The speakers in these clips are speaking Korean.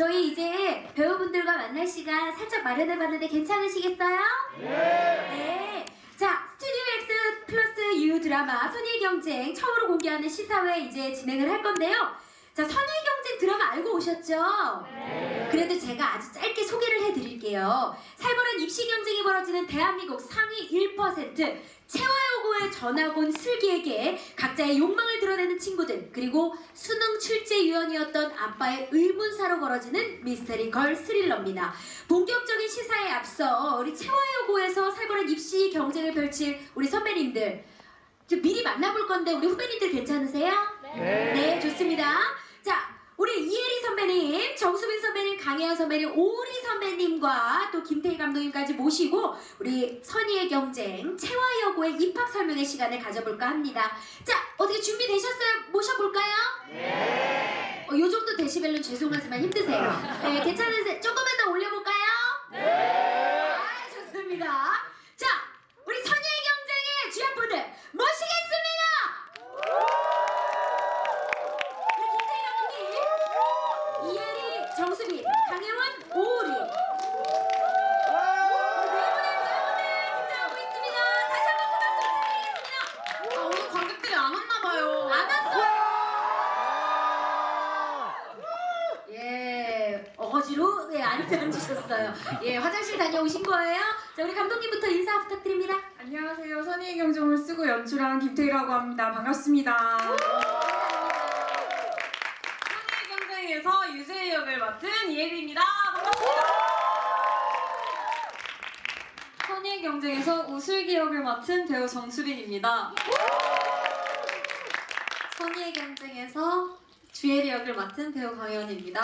저희 이제 배우분들과 만날 시간 살짝 마련해봤는데 괜찮으시겠어요? 네. 자, 스튜디오 X 플러스 U 드라마 선의의 경쟁 처음으로 공개하는 시사회 이제 진행을 할 건데요. 자, 선의의 경쟁 드라마 알고 오셨죠? 그래도 제가 아주 짧게 소개를 해드릴게요. 살벌한 입시 경쟁이 벌어지는 대한민국 상위 1% 채화여고의 전학 온 슬기에게 각자의 욕망을 드러내는 친구들 그리고 수능 출제 위원이었던 아빠의 의문사로 벌어지는 미스터리 걸 스릴러입니다. 본격적인 시사에 앞서 우리 채화여고에서 살벌한 입시 경쟁을 펼칠 우리 선배님들 좀 미리 만나볼 건데 우리 후배님들 괜찮으세요? 네, 좋습니다. 자, 우리 이혜리 선배님, 정수빈 선배님, 강혜연 선배님, 오리 선배님과 또 김태희 감독님까지 모시고 우리 선의의 경쟁 채화여고의 입학 설명회 시간을 가져볼까 합니다. 자, 어떻게 준비되셨어요? 모셔볼까요? 네. 어, 요 정도 데시벨은 죄송하지만 힘드세요. 네, 괜찮으세요? 조금만 더 올려볼까요? 네. 아, 좋습니다. 자, 우리 선의의 경쟁의 주연분들 모시겠습니다. 우리 김태희 감독님, 이혜리, 정수빈, 강혜원, 오리. 네 분의 배우들 등장하고 있습니다. 다시 한번 큰 박수 부탁드리겠습니다. 아, 오늘 관객들이 안 왔나봐요. 안 왔어요. 예, 어거지로 네, 안 앉으셨어요. 예, 화장실 다녀오신 거예요? 자, 우리 감독님부터 인사 부탁드립니다. 안녕하세요. 선의의 경종을 쓰고 연출한 김태희라고 합니다. 반갑습니다. 선의의 경쟁에서 유재희 역을 맡은 이혜리입니다. 반갑습니다. 선의의 경쟁에서 우슬기 역을 맡은 배우 정수빈입니다. 선의의 경쟁에서 주혜리 역을 맡은 배우 강혜원입니다.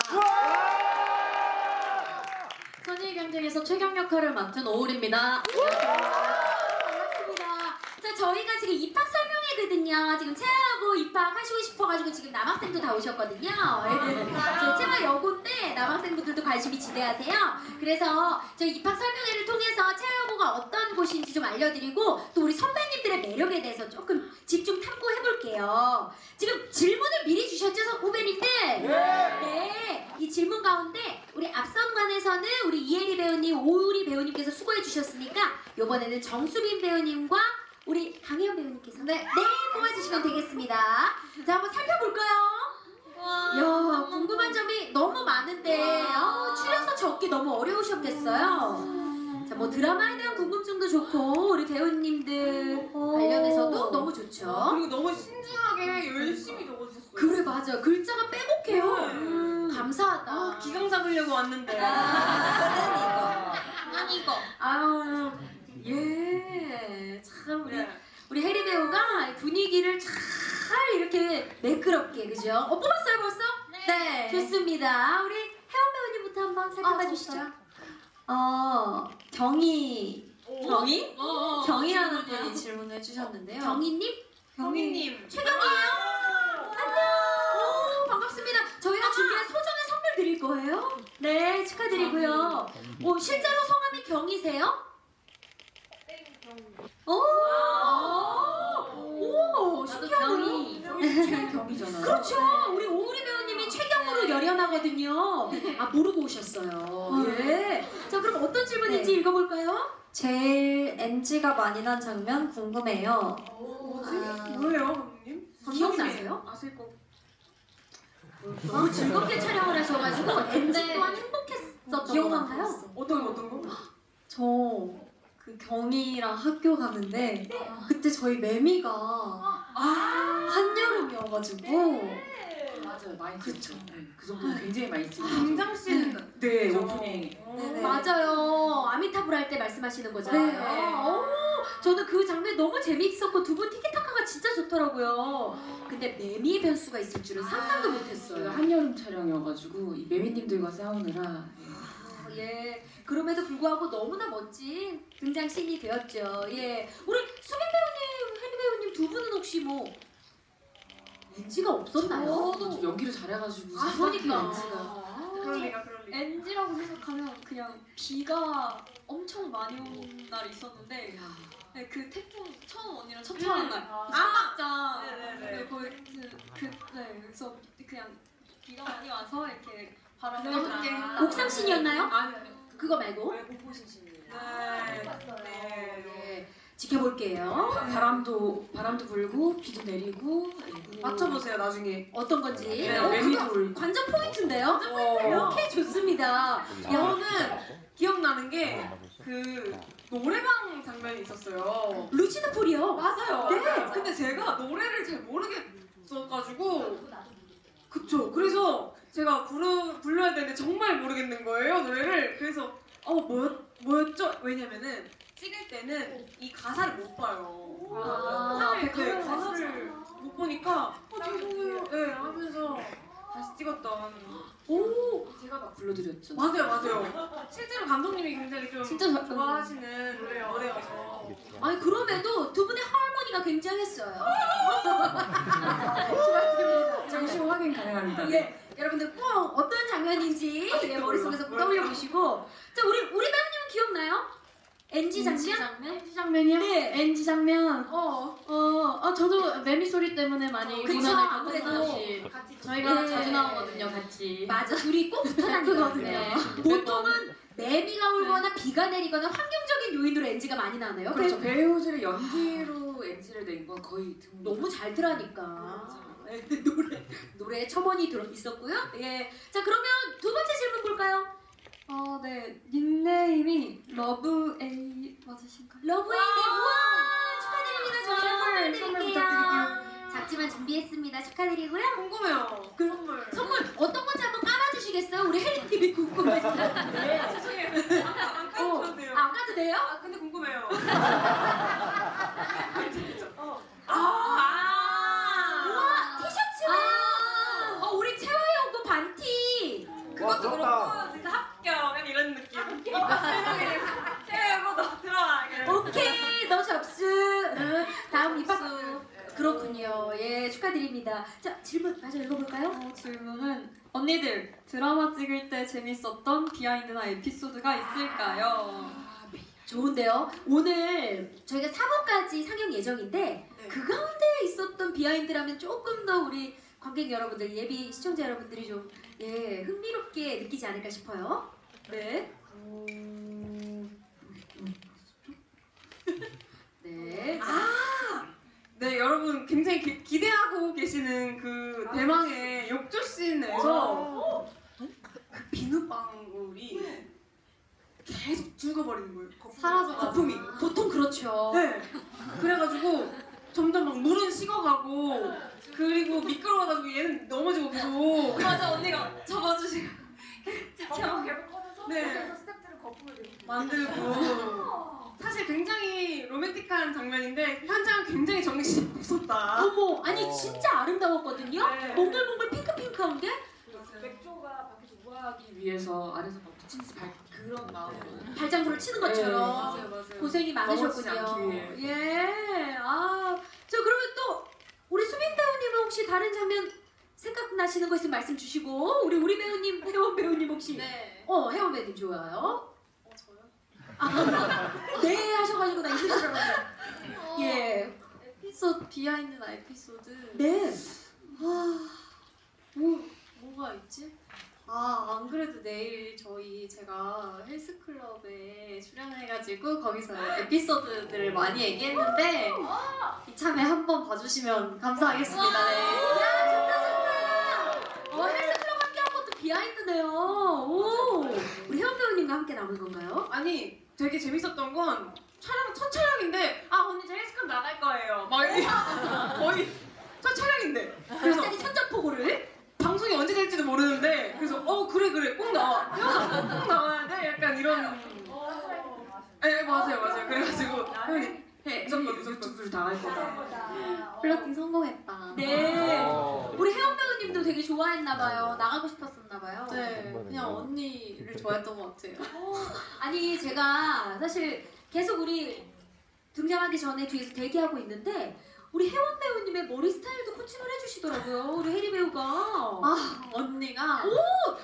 선의의 경쟁에서 최경 역할을 맡은 오울입니다. 반갑습니다. 자, 저희가 지금 입학 설명회거든요. 지금 체하고 입학하시고 싶어가지고 지금 남학생도 다 오셨거든요. 저 체하 여고인데 남학생분들도 관심이 지대하세요. 그래서 저희 입학 설명회를 통해서 체하여고가 어떤 곳인지 좀 알려드리고 또 우리 선배님들의 매력에 대해서 조금 집중 탐구해볼게요. 지금 질문을 미리 주셨죠, 선- 후배님들? 네. 이 질문 가운데 우리 앞선관에서는 우리 이혜리 배우님, 오우리 배우님께서 수고해 주셨으니까 이번에는 정수빈 배우님과 우리 강혜연 배우님께서 네, 네 뽑아주시면 되겠습니다. 자, 한번 살펴볼까요? 이야, 궁금한 점이 너무 많은데 아, 추려서 적기 너무 어려우셨겠어요. 자, 뭐 드라마에 대한 궁금증도 좋고 우리 배우님들 관련해서도 너무 좋죠. 그리고 너무 신중하게 열심히 적어주셨어요. 그래 맞아 글자가 빼곡해요. 음, 감사하다. 아, 기강 잡으려고 왔는데. 난 이거. 아유, 예. 참, 우리, 네. 우리 혜리 배우가 분위기를 잘 이렇게 매끄럽게, 그죠? 어, 뽑았어요, 벌써? 네. 좋습니다. 우리 혜원 배우님부터 한번 살펴봐 아, 주시죠. 어, 경희. 경희? 어, 경희라는 분이 질문을 해주셨는데요. 경희님? 경희님. 최경희예요? 거예요. 네, 축하드리고요. 오, 실제로 성함이 경희세요? 오, 오, 신기하네요. 경희잖아요. 그렇죠. 우리 오우리 배우님이 최경으로 열연하거든요. 아 모르고 오셨어요. 예. 자 그럼 어떤 질문인지 네. 읽어볼까요? 제일 NG가 많이 난 장면 궁금해요. 뭐지? 아. 뭐예요, 감독님? 기억나세요? 아실 거. 너무 즐겁게 촬영을 하셔가지고 엔지 또한 행복했었던 것 같아요. 거 어떤 어떤 거? 저 그 경희랑 학교 가는데 그때 저희 매미가 아, 한여름이어가지고 맞아요 많이 그쵸. 네, 그 정도 굉장히 많이 찍죠. 당장 씨는 네? 오프닝. 네네. 맞아요. 아미타불 할 때 말씀하시는 거잖아요. 네. 오, 저는 그 장면 너무 재미있었고 두 분 티키타카가 진짜 좋더라고요. 근데 매미의 변수가 있을 줄은 상상도 못했어요. 한여름 촬영이어가지고 이 매미님들과 싸우느라 어, 예. 그럼에도 불구하고 너무나 멋진 등장 씬이 되었죠. 예. 우리 수빈 배우님, 혜리 배우님 두 분은 혹시 뭐 NG가 없었나요? 저도 좀 연기를 잘해가지고 아, 그러니까. 연기가. 그럴 리가 그럴 리가. NG라고 생각하면 그냥 비가 엄청 많이 온 날이 있었는데 네, 그 태풍 처음 언니랑 첫 촬영 날 아. 삼박자 네네네. 네, 거기 그, 그, 네, 그래서 그냥 비가 많이 와서 이렇게 바람 네. 아, 옥상신이었나요? 아니 아니 그거 말고 외국 보신 신이에요. 네. 네, 지켜볼게요. 바람도 바람도 불고 비도 내리고 맞춰보세요 나중에. 어떤 건지. 네, 어, 매미도 그거 울고. 관전 포인트인데요? 어. 오케이 좋습니다. 저는 기억나는 게 그 노래방 장면이 있었어요. 루치드 폴이요. 맞아요. 네. 근데 제가 노래를 잘 모르겠어가지고 그쵸. 그래서 제가 부르 불러야 되는데 정말 모르겠는 거예요 노래를. 그래서 어 뭐였 뭐였죠? 왜냐면은 찍을 때는 이 가사를 못 봐요. 아, 네, 네, 가사를 못 보니까 어 죄송해요. 네 하면서 다시 찍었던. 오, 제가 막 불러드렸죠. 맞아요, 맞아요. 실제로 감독님이 굉장히 좀 진짜 잘- 좋아하시는 노래여서. 아니 그럼에도 두 분의 하모니가 굉장했어요. 좋았습니다. 잠시 후 확인 가능합니다. 예, 여러분들 꼭 어떤 장면인지 예, 머릿속에서 떠올려 보시고, 자 우리 우리 배우님은 기억나요? NG 장면? NG 장면이요? 네. NG 장면. 어, 어, 어 저도 매미 소리 때문에 많이 그쵸, 고난을 아무래도. 겪었듯이 저희가 네. 자주 나오거든요, 같이. 맞아, 둘이 꼭 붙어 다니거든요. 네. 보통은 매미가 울거나 비가 내리거나 환경적인 요인으로 NG가 많이 나네요. 그렇죠. 배우들의 연기로 NG를 낸 건 거의 드문. 너무 잘들 하니까 네, 노래 노래 첨언이 들어 있었고요. 예. 자 그러면 두 번째 질문 볼까요? 어, 네. 닉네임이 러브 A 맞으신가요? 러브에이님 우와 축하드립니다. 저희가 선물 선물 드릴게요. 부탁드릴게요. 작지만 준비했습니다. 축하드리고요. 궁금해요. 그 선물. 선물 어떤 건지 한번 까봐주시겠어요? 우리 혜리님이 궁금해요. 네, 죄송해요. 안, 안 까도 돼요. 안 까도 돼요? 아, 근데 궁금해요. 질문 마저 읽어볼까요? 어, 질문은 언니들 드라마 찍을 때 재밌었던 비하인드나 에피소드가 있을까요? 좋은데요. 오늘 저희가 4부까지 상영 예정인데 네. 그 가운데 있었던 비하인드라면 조금 더 우리 관객 여러분들, 예비 시청자 여러분들이 좀 예, 흥미롭게 느끼지 않을까 싶어요. 네. 네. 네 여러분 굉장히 기, 기대하고 계시는 그 대망의 욕조 씬에서 그 비눗방울이 계속 죽어버리는 거예요. 거품. 사라져가지고. 거품이. 보통 그렇죠. 네. 그래가지고 점점 막 물은 식어가고 그리고 미끄러워가지고 얘는 넘어지고 계속. 맞아 언니가 접어주시고 네. 만들고 사실 굉장히 로맨틱한 장면인데 현장 굉장히 정신이 없었다. 어머, 아니 진짜 아름다웠거든요. 네. 몽글몽글 핑크핑크한 게 맥주가 밖에서 우아하기 위해서 아래서 막 미친 듯이 발 그런 마음으로. 발장구를 치는 네, 것처럼 맞아요, 맞아요. 고생이 넘어지지 많으셨군요. 않기 예. 아, 저 그러면 또 우리 수빈 배우님은 혹시 다른 장면 생각나시는 거 있으면 말씀 주시고 우리 우리 배우님 혜원 배우님 혹시 네. 어 혜원 배우님 좋아요. 어? 아, 네 하셔가지고 나 있는 줄 알았네. 어, 예. 에피소드 비하인드 나 에피소드 네. 뭐 뭐가 있지? 아, 안 그래도 내일 저희 제가 헬스클럽에 출연해가지고 거기서 에피소드들을 많이 얘기했는데 이참에 한번 봐주시면 감사하겠습니다. 네. 야 좋다 좋다. 어 헬스클럽 함께 한 것도 비하인드네요. 오. 우리 혜원 배우님과 함께 남은 건가요? 아니 되게 재밌었던 건 촬영 첫 촬영인데 아 언니 저 헬스클럽 나갈 거예요. 막 이렇게 거의 첫 촬영인데 그래서 갑자기 선전포고를. 방송이 언제 될지도 모르는데 그래서 어 그래 그래 꼭 나와 꼭 나와야 돼 약간 이런 네 맞아요 맞아요 그래가지고 형이 해 무조건 무조건 유튜브를 당할 거다. 플러팅 성공했다. 네. 우리 혜원 배우님도 되게 좋아했나봐요. 나가고 싶었었나봐요. 네, 그냥 언니를 좋아했던 것 같아요. 아니 제가 사실 계속 우리 등장하기 전에 뒤에서 대기하고 있는데 우리 혜원 배우님의 머리 스타일도 코칭을 해주시더라고요. 우리 혜리 배우가. 아, 언니가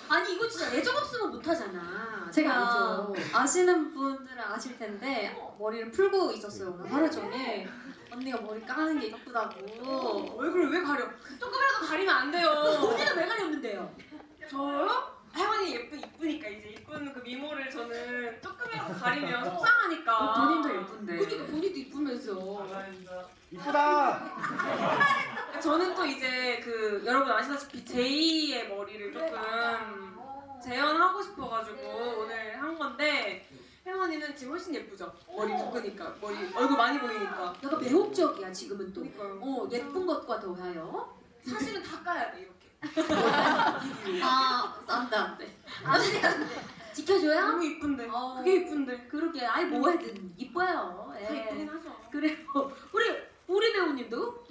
아니 이거 진짜 애정 없으면 못하잖아. 제가? 아시는 분들은 아실 텐데 머리를 풀고 있었어요 오늘 하루 종일 언니가 머리 까는 게 이쁘다고 얼굴을 왜 가려 조금이라도 가리면 안 돼요 언니는 왜 가렸는데요? 저요? 혜원이 예쁜 이쁘니까 이제 이쁜 그 미모를 저는 조금이라도 가리면 속상하니까. 어, 본인도 예쁜데. 그러니까 본인도 이쁘면서. 이쁘다. 저는 또 이제 그 여러분 아시다시피 제이의 머리를 조금 재현하고 싶어가지고 오늘 한 건데 혜원이는 지금 훨씬 예쁘죠? 머리 묶으니까 머리 얼굴 많이 보이니까. 약간 매혹적이야 지금은 또. 그러니까요. 어 예쁜 것과 더하여. 사실은 다 까야 돼 이렇게. 아 안돼 안돼. 지켜줘요? 너무 이쁜데. 어. 그게 이쁜데. 그러게 아이 뭐해든 이뻐요. 다 이쁘긴 예. 하죠. 그래요. 우리 우리 배우님도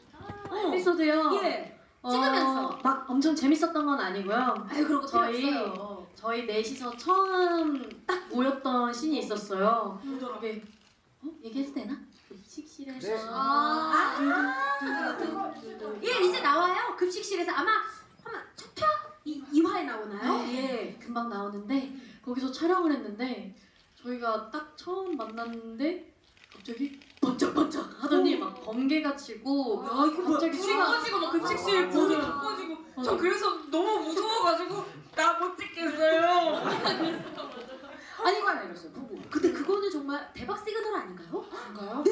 어. 에피소드요. 예. 어, 찍으면서. 막 엄청 재밌었던 건 아니고요. 아유 그런 거 저희- 없어요. 저희 넷이서 처음 딱 모였던 씬이 있었어요. 이게 어? 얘기해도 되나? 급식실에서 네. 아, 예 이제 나와요 급식실에서 아마 아마 첫화 이 2화에 나오나요? 네, 예, 금방 나오는데 거기서 촬영을 했는데 저희가 딱 처음 만났는데 갑자기 번쩍번쩍 하더니 막 번개가 치고 야 이거 뭐야? 갑자기 불이 수가- 꺼지고 막 급식실 불이 다 꺼지고 저 그래서 너무 무서워가지고 나 못 찍겠어요. 아니 화가 내렸어요. 보고. 근데 그거는 정말 대박 시그널 아닌가요? 그런가요?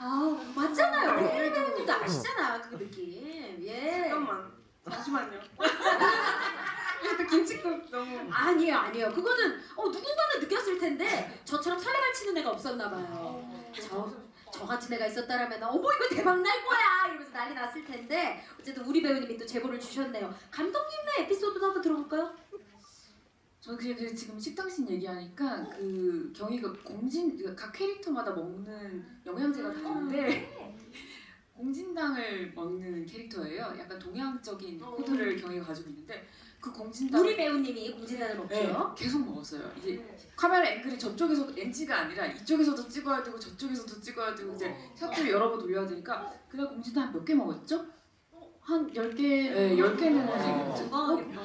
아 맞잖아요. 우리 혜리 배우님도 아시잖아 그 느낌. 예. 잠깐만 잠시만요. 또 김치국 너무 아니에요 아니에요. 그거는 어 치는 애가 없었나 봐요. 저, 저 같은 애가 있었다라면 어머 이거 대박 날 거야 이러면서 난리 났을 텐데 어쨌든 우리 배우님이 또 제보를 주셨네요. 감독님의 에피소드도 한번 들어볼까요? 저는 그냥 그 지금 식당신 얘기하니까 그 경희가 공진 그각 캐릭터마다 먹는 영양제가 다른데 공진당을 먹는 캐릭터예요. 약간 동양적인 코드를 경희가 가지고 있는데 그 공진당 우리 배우님이 공진단을 먹죠. 네, 계속 먹었어요. 이제 카메라 앵글이 저쪽에서도 NG가 아니라 이쪽에서도 찍어야 되고 저쪽에서도 찍어야 되고 이제 샷들 여러 번 돌려야 되니까 그날 공진당 몇개 먹었죠? 한 10개 네, 10개는 먹었죠.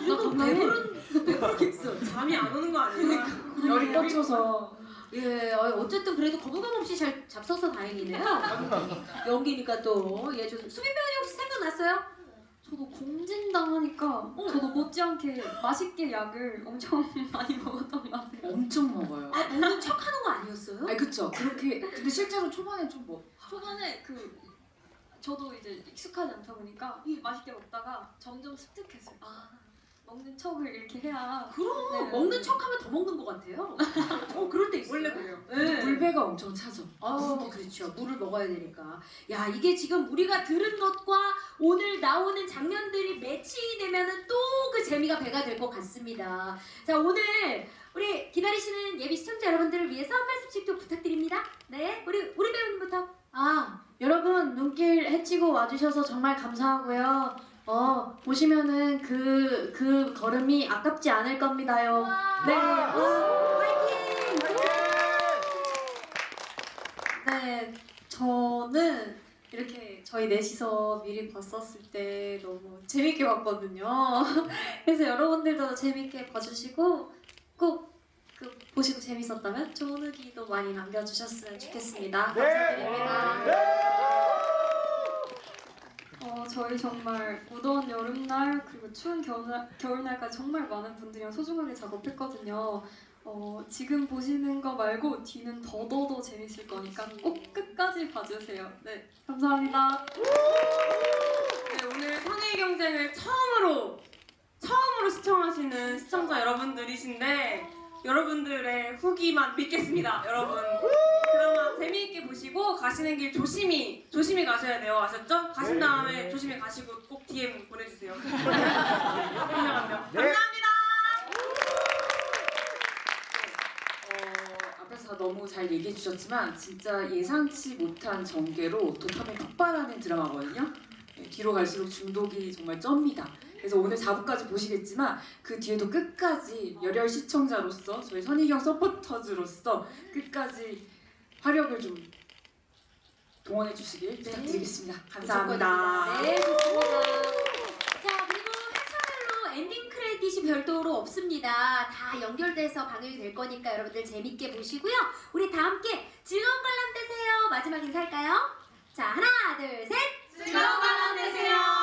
이거 배부른 배부르겠어. 잠이 안 오는 거 아니에요? 열이 뻗쳐서 예, 어, 어쨌든 그래도 거부감 없이 잘 잡숴서 다행이네요. 연기니까 또 예, 좋 수빈 배우님 혹시 생각났어요? 저도 공진당 하니까 저도 못지않게 맛있게 약을 엄청 많이 먹었던 것 같아요. 엄청 먹어요. 아 먹는 척 하는 거 아니었어요? 아니 그쵸 그렇게 근데 실제로 초반에 좀 뭐 초반에 그 저도 이제 익숙하지 않다 보니까 맛있게 먹다가 점점 습득했어요. 아 먹는 척을 이렇게 해야 그럼 네. 먹는 척하면 더 먹는 것 같아요. 어 그럴 때 있어요. 원래 그래요. 네. 물배가 엄청 차죠. 아 그렇죠. 물을 먹어야 되니까. 야 이게 지금 우리가 들은 것과 오늘 나오는 장면들이 매치되면은 또 그 재미가 배가 될 것 같습니다. 자 오늘 우리 기다리시는 예비 시청자 여러분들을 위해서 한 말씀씩 또 부탁드립니다. 네 우리 우리 배우님부터. 아, 여러분 눈길 해치고 와주셔서 정말 감사하고요. 어, 보시면은 그, 그 걸음이 아깝지 않을 겁니다요. 네, 어, 화이팅! 네, 저는 이렇게 저희 넷이서 미리 봤었을 때 너무 재밌게 봤거든요. 그래서 여러분들도 재밌게 봐주시고 꼭 그 보시고 재밌었다면 좋은 후기도 많이 남겨주셨으면 좋겠습니다. 감사드립니다. 어, 저희 정말 무더운 여름날 그리고 추운 겨울날, 겨울날까지 정말 많은 분들이랑 소중하게 작업했거든요. 어, 지금 보시는 거 말고 뒤는 더더더 재밌을 거니까 꼭 끝까지 봐주세요. 네, 감사합니다. 네, 오늘 선의 경쟁을 처음으로 처음으로 시청하시는 시청자 여러분들이신데 여러분들의 후기만 믿겠습니다, 여러분. 드라마 재미있게 보시고 가시는 길 조심히 조심히 가셔야 돼요, 아셨죠? 가신 다음에 조심히 가시고 꼭 DM 보내주세요. 명. 네. 감사합니다. 어, 앞에서 너무 잘 얘기해 주셨지만 진짜 예상치 못한 전개로 도파민 폭발하는 드라마거든요. 네, 뒤로 갈수록 중독이 정말 쩝니다. 그래서 오늘 4부까지 보시겠지만 그 뒤에도 끝까지 열혈 시청자로서 저희 선희경 서포터즈로서 끝까지 화력을 좀 동원해 주시길 부탁드리겠습니다. 감사합니다. 네, 좋습니다. 자, 그리고 회차별로 엔딩 크레딧이 별도로 없습니다. 다 연결돼서 방영이 될 거니까 여러분들 재밌게 보시고요. 우리 다 함께 즐거운 관람 되세요. 마지막 인사할까요? 자, 하나, 둘, 셋. 즐거운 관람 되세요.